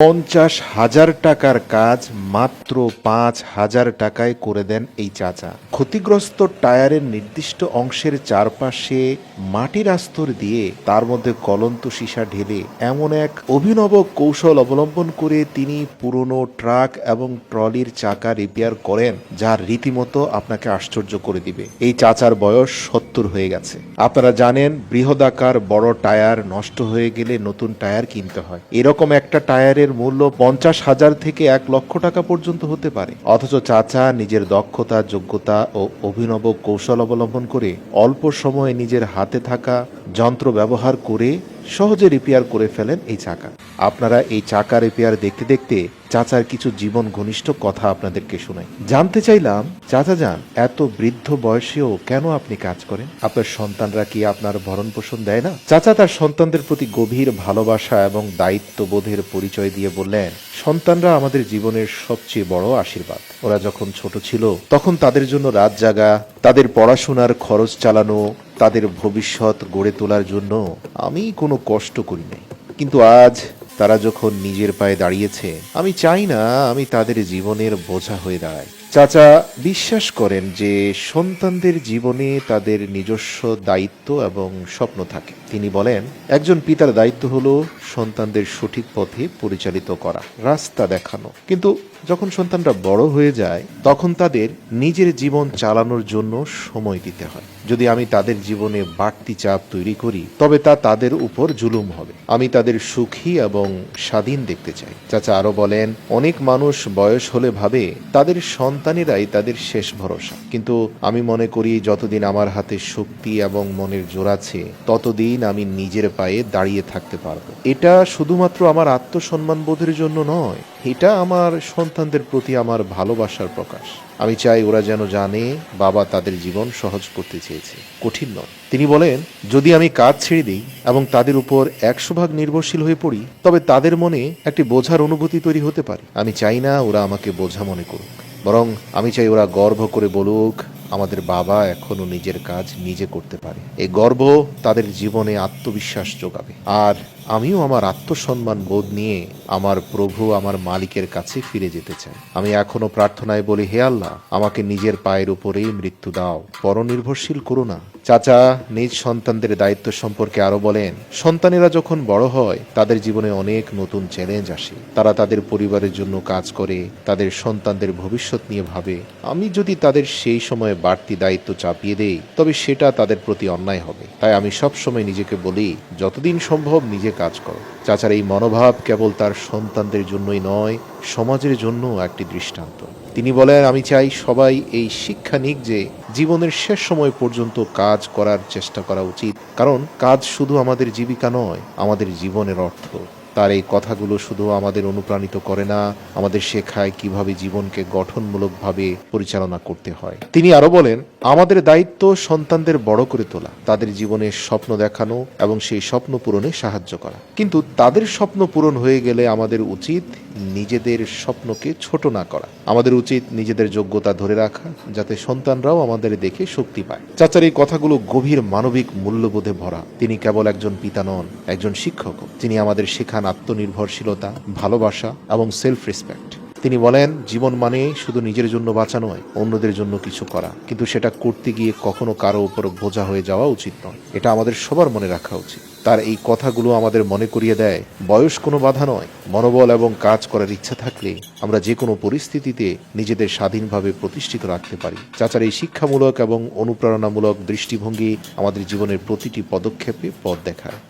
পঞ্চাশ হাজার টাকার কাজ মাত্র পাঁচ হাজার টাকায় করে দেন এই চাচা। ক্ষতিগ্রস্ত টায়ারের নির্দিষ্ট অংশের চারপাশে মাটির আস্তর দিয়ে তার মধ্যে কলন্ত সীসা ঢেলে এমন এক অভিনব কৌশল অবলম্বন করে তিনি পুরনো ট্রাক এবং ট্রলির চাকা রিপেয়ার করেন, যা রীতিমতো আপনাকে আশ্চর্য করে দিবে। এই চাচার বয়স সত্তর হয়ে গেছে। আপনারা জানেন, বৃহদাকার বড় টায়ার নষ্ট হয়ে গেলে নতুন টায়ার কিনতে হয়। এরকম একটা টায়ারের মূল্য পঞ্চাশ হাজার থেকে এক লক্ষ টাকা পর্যন্ত হতে পারে। অথচ চাচা নিজের দক্ষতা, যোগ্যতা ও অভিনব কৌশল অবলম্বন করে অল্প সময়ে নিজের হাতে থাকা যন্ত্র ব্যবহার করে সহজে রিপেয়ার করে ফেলেন এই চাকা। আপনারা এই চাকা রিপেয়ার দেখতে দেখতে চাচার কিছু জীবন ঘনিষ্ঠ কথা আপনাদেরকে শোনাই। জানতে চাইলাম, চাচা যান, এত বৃদ্ধ বয়সেও কেন আপনি কাজ করেন? আপনার সন্তানরা কি আপনার ভরণ পোষণ দেয় না? চাচা তার সন্তানদের প্রতি গভীর ভালোবাসা এবং দায়িত্ববোধের পরিচয় দিয়ে বললেন, সন্তানরা আমাদের জীবনের সবচেয়ে বড় আশীর্বাদ। ওরা যখন ছোট ছিল, তখন তাদের জন্য রাত জাগা, তাদের পড়াশোনার খরচ চালানো, তাদের ভবিষ্যৎ গড়ে তোলার জন্য আমি কোনো কষ্ট করি নাই। কিন্তু আজ তারা যখন নিজের পায়ে দাঁড়িয়েছে, আমি চাই না আমি তাদের জীবনের বোঝা হয়ে দাঁড়াই। চাচা, বিশ্বাস করেন যে সন্তানদের জীবনে তাদের নিজস্ব দায়িত্ব এবং স্বপ্ন থাকে। তিনি বলেন, একজন পিতার দায়িত্ব হলো সন্তানদের সঠিক পথে পরিচালিত করা, রাস্তা দেখানো। কিন্তু যখন সন্তানরা বড় হয়ে যায়, তখন তাদের নিজের জীবন চালানোর জন্য সময় দিতে হয়। যদি আমি তাদের জীবনে বাড়তি চাপ তৈরি করি, তবে তা তাদের উপর জুলুম হবে। আমি তাদের সুখী এবং স্বাধীন দেখতে চাই। চাচা আরও বলেন, অনেক মানুষ বয়স হলে ভাবে, তাদের সন্তানেরাই তাদের শেষ ভরসা। কিন্তু আমি মনে করি, যতদিন আমার হাতে শক্তি এবং মনের জোর আছে, ততদিন আমি নিজের পায়ে দাঁড়িয়ে থাকতে পারব। এটা শুধুমাত্র আমার আত্মসম্মান বোধের জন্য নয় এটা আমার সন্তানদের প্রতি আমার ভালোবাসার প্রকাশ। আমি চাই ওরা যেন জানে বাবা তাদের জীবন সহজ করতে চেয়েছে। কঠিন নয়। তিনি বলেন, যদি আমি কাজ ছেড়ে দিই এবং তাদের উপর একশো ভাগ নির্ভরশীল হয়ে পড়ি, তবে তাদের মনে একটি বোঝার অনুভূতি তৈরি হতে পারে। আমি চাই না ওরা আমাকে বোঝা মনে করুক। বরং আমি চাই ওরা গর্ব করে বলুক, আমাদের বাবা এখনও নিজের কাজ নিজে করতে পারে। এই গর্ব তাদের জীবনে আত্মবিশ্বাস যোগাবে। আর আমিও আমার আত্মসম্মান বোধ নিয়ে আমার প্রভু আমার মালিকের কাছে ফিরে যেতে চাই। আমি এখনও প্রার্থনায় বলি, হে আল্লাহ, আমাকে নিজের পায়ের উপরেই মৃত্যু দাও। পরনির্ভরশীল করো না। চাচা নিজ সন্তানদের দায়িত্ব সম্পর্কে আরও বলেন, সন্তানেরা যখন বড় হয়, তাদের জীবনে অনেক নতুন চ্যালেঞ্জ আসে। তারা তাদের পরিবারের জন্য কাজ করে, তাদের সন্তানদের ভবিষ্যৎ নিয়ে ভাবে। আমি যদি তাদের সেই সময়ে বাড়তি দায়িত্ব চাপিয়ে দেই, তবে সেটা তাদের প্রতি অন্যায় হবে। তাই আমি সব সময় নিজেকে বলি, যতদিন সম্ভব নিজে কাজ করো। চাচার এই মনোভাব কেবল তার সন্তানদের জন্যই নয়, সমাজের জন্য একটি দৃষ্টান্ত। তিনি বলেন, আমি চাই সবাই এই শিক্ষা নিক যে জীবনের শেষ সময় পর্যন্ত কাজ করার চেষ্টা করা উচিত। কারণ কাজ শুধু আমাদের জীবিকা নয়, আমাদের জীবনের অর্থ। তার এই কথাগুলো শুধু আমাদের অনুপ্রাণিত করে না, আমাদের শেখায় কীভাবে জীবনকে গঠনমূলকভাবে পরিচালনা করতে হয়। তিনি আরও বলেন, আমাদের দায়িত্ব সন্তানদের বড় করে তোলা, তাদের জীবনের স্বপ্ন দেখানো এবং সেই স্বপ্ন পূরণে সাহায্য করা। কিন্তু তাদের স্বপ্ন পূরণ হয়ে গেলে আমাদের উচিত নিজেদের স্বপ্নকে ছোট না করা। আমাদের উচিত নিজেদের যোগ্যতা ধরে রাখা, যাতে সন্তানরাও আমাদের দেখে শক্তি পায়। চাচার এই কথাগুলো গভীর মানবিক মূল্যবোধে ভরা। তিনি কেবল একজন পিতা নন, একজন শিক্ষক। যিনি আমাদের শেখান আত্মনির্ভরশীলতা, ভালোবাসা এবং সেলফ রেসপেক্ট তিনি বলেন, জীবন মানে শুধু নিজের জন্য বাঁচা নয়, অন্যদের জন্য কিছু করা। কিন্তু সেটা করতে গিয়ে কখনো কারও উপর বোঝা হয়ে যাওয়া উচিত নয়। এটা আমাদের সবার মনে রাখা উচিত। তার এই কথাগুলো আমাদের মনে করিয়ে দেয়, বয়স কোনো বাধা নয়, মনোবল এবং কাজ করার ইচ্ছা থাকলে আমরা যে কোনো পরিস্থিতিতে নিজেদের স্বাধীনভাবে প্রতিষ্ঠিত রাখতে পারি। চাচার এই শিক্ষামূলক এবং অনুপ্রেরণামূলক দৃষ্টিভঙ্গি আমাদের জীবনের প্রতিটি পদক্ষেপে পথ দেখায়।